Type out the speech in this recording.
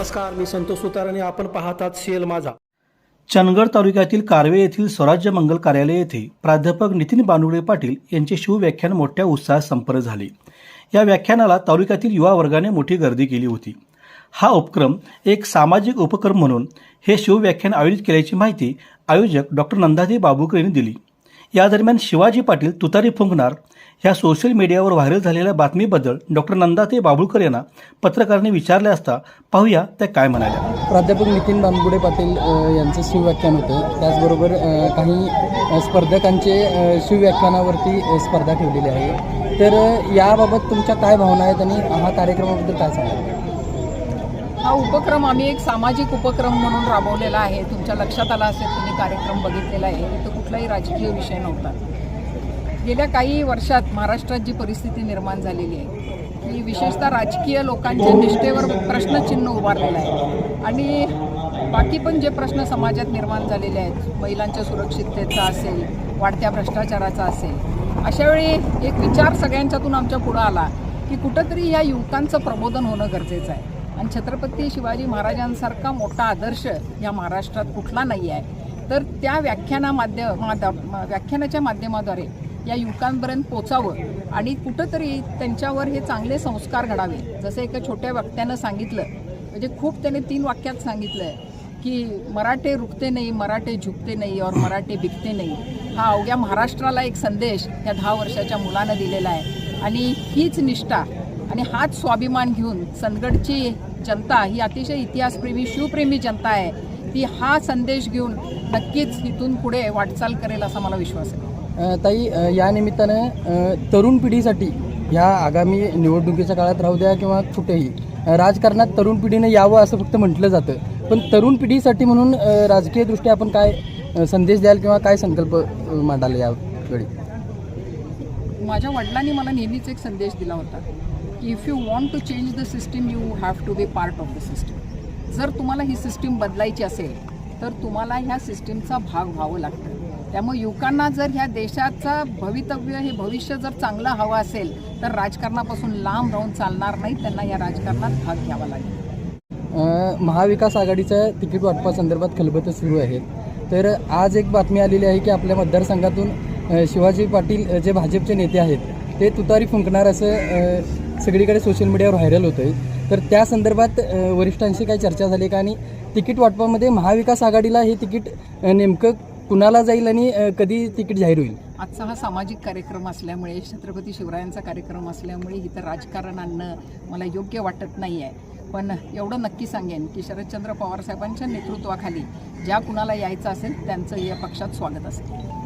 नमस्कार मी संतोष सुतार आणि आपण पाहतात सीएल माझा. चंदगड तालुक्यातील कारवे येथील स्वराज्य मंगल कार्यालय येथे प्राध्यापक नितीन बानुडे पाटील यांचे शिवव्याख्यान मोठ्या उत्साहात संपन्न झाले. या व्याख्यानाला तालुक्यातील युवा वर्गाने मोठी गर्दी केली होती. हा उपक्रम एक सामाजिक उपक्रम म्हणून हे शिवव्याख्यान आयोजित केल्याची माहिती आयोजक डॉक्टर नंदादे बाबुकर यांनी दिली. या दरम्यान शिवाजी पाटील तुतारी फुंकणार ह्या सोशल मीडियावर व्हायरल झालेल्या बातमीबद्दल डॉक्टर नंदाते बाबुळकर यांना पत्रकारांनी विचारले असता पाहूया त्या काय म्हणाल्या. प्राध्यापक नितीन बांबुडे पाटील यांचं शिवव्याख्यान होतं. त्याचबरोबर काही स्पर्धकांचे शिवव्याख्यानावरती स्पर्धा ठेवलेली आहे. तर याबाबत तुमच्या काय भावना आहेत आणि हा कार्यक्रमाबद्दल काय सांगा हा उपक्रम आम्ही एक सामाजिक उपक्रम म्हणून राबवलेला आहे. तुमच्या लक्षात आला असेल तुम्ही कार्यक्रम बघितलेला आहे. इथं कुठलाही राजकीय विषय नव्हता. गेल्या काही वर्षात महाराष्ट्रात जी परिस्थिती निर्माण झालेली आहे की विशेषतः राजकीय लोकांच्या निष्ठेवर प्रश्नचिन्ह उभारलेलं आहे. आणि बाकी पण जे प्रश्न समाजात निर्माण झालेले आहेत महिलांच्या सुरक्षिततेचा असेल वाढत्या भ्रष्टाचाराचा असेल अशावेळी एक विचार सगळ्यांच्यातून आमच्या पुढं आला की कुठंतरी या युवकांचं प्रबोधन होणं गरजेचं आहे. आणि छत्रपती शिवाजी महाराजांसारखा मोठा आदर्श या महाराष्ट्रात कुठला नाही आहे. तर त्या व्याख्याना माध्यम माध्य- व्याख्यानाच्या माध्यमाद्वारे या युवकांपर्यंत पोचावं आणि कुठंतरी त्यांच्यावर हे चांगले संस्कार घडावे. जसं एका छोट्या वक्त्यानं सांगितलं म्हणजे खूप त्याने तीन वाक्यात सांगितलं आहे की मराठे रुकते नाही मराठे झुकते नाही और मराठे बिकते नाही. हा अवघ्या महाराष्ट्राला एक संदेश या दहा वर्षाच्या मुलानं दिलेला आहे. आणि हीच निष्ठा आणि हाच स्वाभिमान घेऊन सनगडची जनता ही अतिशय इतिहासप्रेमी शिवप्रेमी जनता आहे. ती हा संदेश घेऊन नक्कीच इथून पुढे वाटचाल करेल असा मला विश्वास आहे. ताई या निमित्तानं तरुण पिढीसाठी ह्या आगामी निवडणुकीच्या काळात राहू द्या किंवा कुठेही राजकारणात तरुण पिढीनं यावं असं फक्त म्हटलं जातं. पण तरुण पिढीसाठी म्हणून राजकीयदृष्ट्या आपण काय संदेश द्याल किंवा काय संकल्प मांडाल यावेळी? माझ्या वडिलांनी मला नेहमीच एक संदेश दिला होता. की if you want to change the system you have to be part of the system जर तुम्हाला ही सिस्टीम बदलायची असेल तर तुम्हाला ह्या सिस्टीमचा भाग व्हावं लागतं. त्यामुळे युवकांना जर ह्या देशाचा भवितव्य हे भविष्य जर चांगलं हवं असेल तर राजकारणापासून लांब राहून चालणार नाही त्यांना या राजकारणात भाग घ्यावा लागेल. महाविकास आघाडीच्या तिकीट वाटपासंदर्भात खलबतं सुरू आहेत तर आज एक बातमी आलेली आहे की आपल्या मतदारसंघातून शिवाजी पाटील जे भाजपचे नेते आहेत ते तुतारी फुंकणार असं सगळीकडे सोशल मीडियावर व्हायरल होतं आहे तर त्या संदर्भात वरिष्ठांशी काही चर्चा झाली का? आणि तिकीट वाटपामध्ये महाविकास आघाडीला हे तिकीट नेमकं कुणाला जाईल आणि कधी तिकीट जाहीर होईल? आजचा हा सामाजिक कार्यक्रम असल्यामुळे छत्रपती शिवरायांचा कार्यक्रम असल्यामुळे इथं राजकारण आणणं मला योग्य वाटत नाही आहे पण एवढं नक्की सांगेन की शरदचंद्र पवार साहेबांच्या नेतृत्वाखाली ज्या कुणाला यायचं असेल त्यांचं या पक्षात स्वागत असेल.